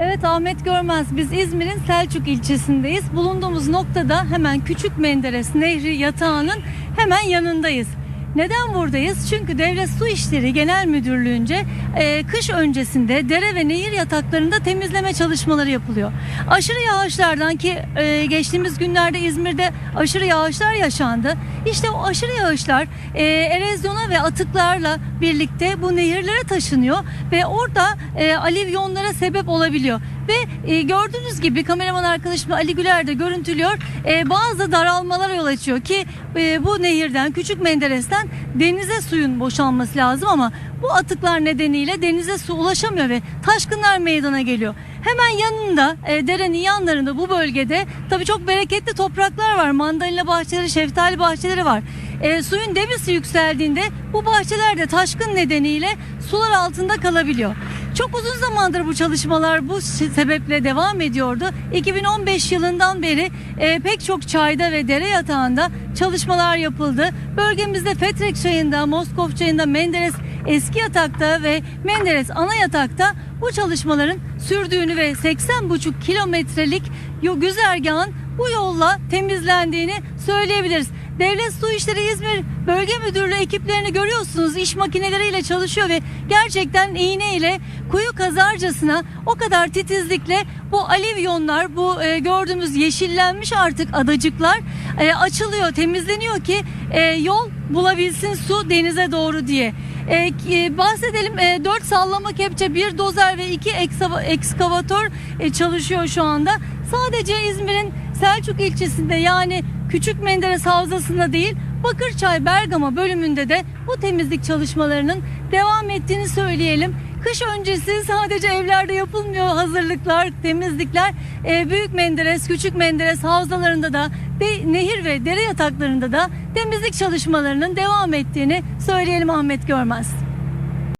Evet Ahmet Görmez biz İzmir'in Selçuk ilçesindeyiz. Bulunduğumuz noktada hemen Küçük Menderes Nehri yatağının hemen yanındayız. Neden buradayız? Çünkü Devlet Su İşleri Genel Müdürlüğü'nce e, kış öncesinde dere ve nehir yataklarında temizleme çalışmaları yapılıyor. Aşırı yağışlardan ki e, geçtiğimiz günlerde İzmir'de aşırı yağışlar yaşandı. İşte o aşırı yağışlar e, erozyona ve atıklarla birlikte bu nehirlere taşınıyor ve orada e, alivyonlara sebep olabiliyor. Ve e, gördüğünüz gibi kameraman arkadaşım Ali Güler de görüntülüyor. E, bazı daralmalara yol açıyor ki e, bu nehirden Küçük Menderes'ten denize suyun boşalması lazım ama bu atıklar nedeniyle denize su ulaşamıyor ve taşkınlar meydana geliyor. Hemen yanında e, derenin yanlarında bu bölgede tabii çok bereketli topraklar var. Mandalina bahçeleri, şeftali bahçeleri var. E, suyun debisi yükseldiğinde bu bahçelerde taşkın nedeniyle sular altında kalabiliyor. Çok uzun zamandır bu çalışmalar bu sebeple devam ediyordu. 2015 yılından beri e, pek çok çayda ve dere yatağında çalışmalar yapıldı. Bölgemizde Fetrek çayında, Moskov çayında, Menderes eski yatakta ve Menderes ana yatakta bu çalışmaların sürdüğünü ve 80,5 kilometrelik güzergahın bu yolla temizlendiğini söyleyebiliriz. Devlet Su İşleri İzmir Bölge Müdürlüğü ekiplerini görüyorsunuz. İş makineleriyle çalışıyor ve gerçekten iğne ile kuyu kazarcasına o kadar titizlikle bu alivyonlar, bu e, gördüğümüz yeşillenmiş artık adacıklar e, açılıyor, temizleniyor ki e, yol bulabilsin su denize doğru diye. E, e, bahsedelim e, 4 sallama kepçe, bir dozer ve 2 ekskavatör e, çalışıyor şu anda. Sadece İzmir'in Selçuk ilçesinde yani Küçük Menderes Havzası'nda değil Bakırçay Bergama bölümünde de bu temizlik çalışmalarının devam ettiğini söyleyelim. Kış öncesi sadece evlerde yapılmıyor hazırlıklar, temizlikler. E, Büyük Menderes, Küçük Menderes havzalarında da de, nehir ve dere yataklarında da temizlik çalışmalarının devam ettiğini söyleyelim Ahmet Görmez.